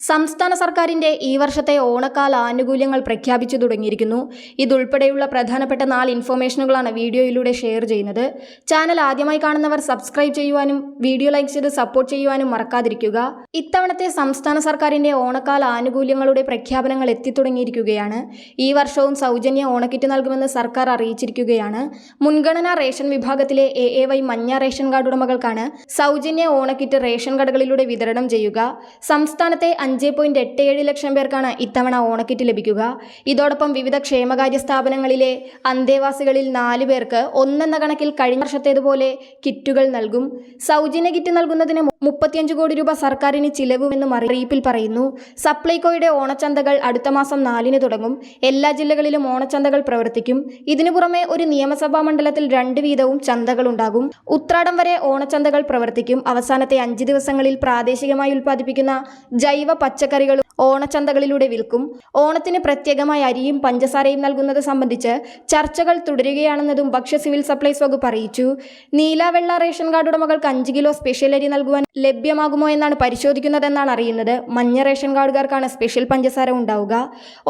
സംസ്ഥാന സർക്കാരിന്റെ ഈ വർഷത്തെ ഓണക്കാല ആനുകൂല്യങ്ങൾ പ്രഖ്യാപിച്ചു തുടങ്ങിയിരിക്കുന്നു. ഇതുൾപ്പെടെയുള്ള പ്രധാനപ്പെട്ട നാല് ഇൻഫോർമേഷനുകളാണ് വീഡിയോയിലൂടെ ഷെയർ ചെയ്യുന്നത്. ചാനൽ ആദ്യമായി കാണുന്നവർ സബ്സ്ക്രൈബ് ചെയ്യുവാനും വീഡിയോ ലൈക്ക് ചെയ്ത് സപ്പോർട്ട് ചെയ്യുവാനും മറക്കാതിരിക്കുക. ഇത്തവണത്തെ സംസ്ഥാന സർക്കാരിന്റെ ഓണക്കാല ആനുകൂല്യങ്ങളുടെ പ്രഖ്യാപനങ്ങൾ എത്തിത്തുടങ്ങിയിരിക്കുകയാണ്. ഈ വർഷവും സൗജന്യ ഓണക്കിറ്റ് നൽകുമെന്ന് സർക്കാർ അറിയിച്ചിരിക്കുകയാണ്. മുൻഗണനാ റേഷൻ വിഭാഗത്തിലെ എ എ വൈ മഞ്ഞ റേഷൻ കാർഡ് ഉടമകൾക്കാണ് സൗജന്യ ഓണക്കിറ്റ് റേഷൻ കടകളിലൂടെ വിതരണം ചെയ്യുക. സംസ്ഥാനത്തെ അഞ്ച് പോയിന്റ് എട്ട് ഏഴ് ലക്ഷം പേർക്കാണ് ഇത്തവണ ഓണക്കിറ്റ് ലഭിക്കുക. ഇതോടൊപ്പം വിവിധ ക്ഷേമകാര്യ സ്ഥാപനങ്ങളിലെ അന്തേവാസികളിൽ നാല് പേർക്ക് ഒന്നെന്ന കണക്കിൽ കഴിഞ്ഞ വർഷത്തേതുപോലെ കിറ്റുകൾ നൽകും. സൗജന്യ കിറ്റ് നൽകുന്നതിന് മുപ്പത്തിയഞ്ച് കോടി രൂപ സർക്കാരിന് ചിലവുമെന്നും അറിയിപ്പിൽ പറയുന്നു. സപ്ലൈകോയുടെ ഓണച്ചന്തകൾ അടുത്ത മാസം നാലിന് തുടങ്ങും. എല്ലാ ജില്ലകളിലും ഓണച്ചന്തകൾ പ്രവർത്തിക്കും. ഇതിനു പുറമെ ഒരു നിയമസഭാ മണ്ഡലത്തിൽ രണ്ട് വീതവും ചന്തകൾ ഉണ്ടാകും ഉത്രാടം വരെ ഓണച്ചന്തകൾ പ്രവർത്തിക്കും. അവസാനത്തെ അഞ്ച് ദിവസങ്ങളിൽ പ്രാദേശികമായി ഉൽപ്പാദിപ്പിക്കുന്ന ജൈവ പച്ചക്കറികളും ഓണച്ചന്തകളിലൂടെ വിൽക്കും. ഓണത്തിന് പ്രത്യേകമായി അരിയും പഞ്ചസാരയും നൽകുന്നത് സംബന്ധിച്ച് ചർച്ചകൾ തുടരുകയാണെന്നതും ഭക്ഷ്യ സിവിൽ സപ്ലൈസ് വകുപ്പ് അറിയിച്ചു. നീല വെള്ള റേഷൻ കാർഡ് ഉടമകൾക്ക് അഞ്ച് കിലോ സ്പെഷ്യൽ അരി നൽകുവാൻ ലഭ്യമാകുമോ എന്നാണ് പരിശോധിക്കുന്നതെന്നാണ് അറിയുന്നത്. മഞ്ഞ റേഷൻ കാർഡുകാർക്കാണ് സ്പെഷ്യൽ പഞ്ചസാര ഉണ്ടാവുക.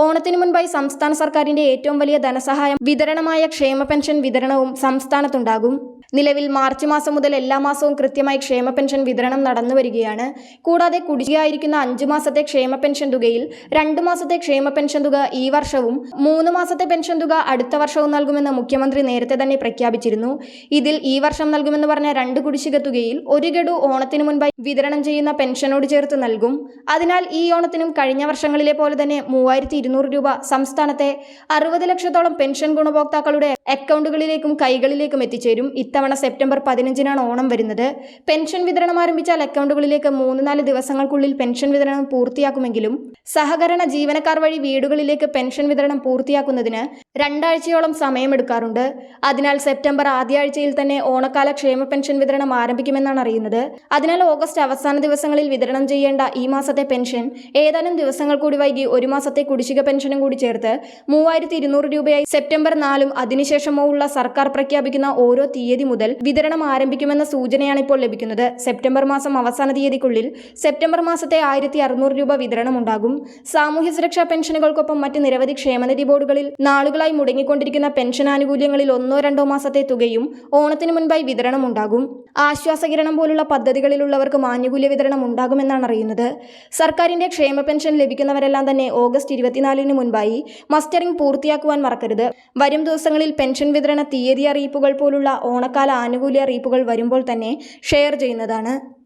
ഓണത്തിന് മുൻപായി സംസ്ഥാന സർക്കാരിന്റെ ഏറ്റവും വലിയ ധനസഹായം വിതരണമായ ക്ഷേമ പെൻഷൻ വിതരണവും സംസ്ഥാനത്തുണ്ടാകും. നിലവിൽ മാർച്ച് മാസം മുതൽ എല്ലാ മാസവും കൃത്യമായി ക്ഷേമ പെൻഷൻ വിതരണം നടന്നു വരികയാണ്. കൂടാതെ കുടിശ്ശികയായിരിക്കുന്ന അഞ്ചു മാസത്തെ ക്ഷേമ പെൻഷൻ തുകയിൽ രണ്ട് മാസത്തെ ക്ഷേമ പെൻഷൻ തുക ഈ വർഷവും മൂന്ന് മാസത്തെ പെൻഷൻ തുക അടുത്ത വർഷവും നൽകുമെന്ന് മുഖ്യമന്ത്രി നേരത്തെ തന്നെ പ്രഖ്യാപിച്ചിരുന്നു. ഇതിൽ ഈ വർഷം നൽകുമെന്ന് പറഞ്ഞ രണ്ട് കുടിശ്ശിക തുകയിൽ ഒരു ഗഡു ഓണത്തിന് മുൻപായി വിതരണം ചെയ്യുന്ന പെൻഷനോട് ചേർത്ത് നൽകും. അതിനാൽ ഈ ഓണത്തിനും കഴിഞ്ഞ വർഷങ്ങളിലെ പോലെ തന്നെ മൂവായിരത്തി രൂപ സംസ്ഥാനത്തെ അറുപത് ലക്ഷത്തോളം പെൻഷൻ ഗുണഭോക്താക്കളുടെ അക്കൗണ്ടുകളിലേക്കും കൈകളിലേക്കും എത്തിച്ചേരും. ഇത്തവണ സെപ്റ്റംബർ പതിനഞ്ചിനാണ് ഓണം വരുന്നത്. പെൻഷൻ വിതരണം ആരംഭിച്ചാൽ അക്കൗണ്ടുകളിലേക്ക് മൂന്ന് നാല് ദിവസങ്ങൾക്കുള്ളിൽ പെൻഷൻ വിതരണം പൂർത്തിയാക്കുമെങ്കിലും സഹകരണ ജീവനക്കാർ വഴി വീടുകളിലേക്ക് പെൻഷൻ വിതരണം പൂർത്തിയാക്കുന്നതിന് രണ്ടാഴ്ചയോളം സമയമെടുക്കാറുണ്ട്. അതിനാൽ സെപ്റ്റംബർ ആദ്യ ആഴ്ചയിൽ തന്നെ ഓണക്കാല ക്ഷേമ പെൻഷൻ വിതരണം ആരംഭിക്കുമെന്നാണ് അറിയുന്നത്. അതിനാൽ ഓഗസ്റ്റ് അവസാന ദിവസങ്ങളിൽ വിതരണം ചെയ്യേണ്ട ഈ മാസത്തെ പെൻഷൻ ഏതാനും ദിവസങ്ങൾ കൂടി വൈകി ഒരു മാസത്തെ കുടിശ്ശിക പെൻഷനും കൂടി ചേർത്ത് മൂവായിരത്തി രൂപയായി സെപ്റ്റംബർ നാലും അതിനുശേഷമോ ഉള്ള സർക്കാർ പ്രഖ്യാപിക്കുന്ന ഓരോ തീയതി മുതൽ വിതരണം ആരംഭിക്കുമെന്ന സൂചനയാണ് ഇപ്പോൾ ലഭിക്കുന്നത്. സെപ്റ്റംബർ മാസം അവസാന തീയതിക്കുള്ളിൽ സെപ്റ്റംബർ മാസത്തെ ആയിരത്തി അറുന്നൂറ് രൂപ വിതരണം ഉണ്ടാകും സാമൂഹ്യ സുരക്ഷാ പെൻഷനുകൾക്കൊപ്പം മറ്റ് നിരവധി ക്ഷേമനിധി ബോർഡുകളിൽ നാളുകളായി മുടങ്ങിക്കൊണ്ടിരിക്കുന്ന പെൻഷൻ ആനുകൂല്യങ്ങളിൽ ഒന്നോ രണ്ടോ മാസത്തെ തുകയും ഓണത്തിന് മുൻപായി വിതരണം ഉണ്ടാകും ആശ്വാസകിരണം പോലുള്ള പദ്ധതികളിലുള്ളവർക്ക് ആനുകൂല്യ വിതരണം ഉണ്ടാകുമെന്നാണ് അറിയുന്നത്. സർക്കാരിന്റെ ക്ഷേമ പെൻഷൻ ലഭിക്കുന്നവരെല്ലാം തന്നെ ഓഗസ്റ്റ് ഇരുപത്തിനാലിന് മുൻപായി മസ്റ്ററിംഗ് പൂർത്തിയാക്കുവാൻ മറക്കരുത്. വരും ദിവസങ്ങളിൽ പെൻഷൻ വിതരണ തീയതി അറിയിപ്പുകൾ പോലുള്ള ഓണക്കാല ആനുകൂല്യ അറിയിപ്പുകൾ വരുമ്പോൾ തന്നെ ഷെയർ ചെയ്യുന്നതാണ്.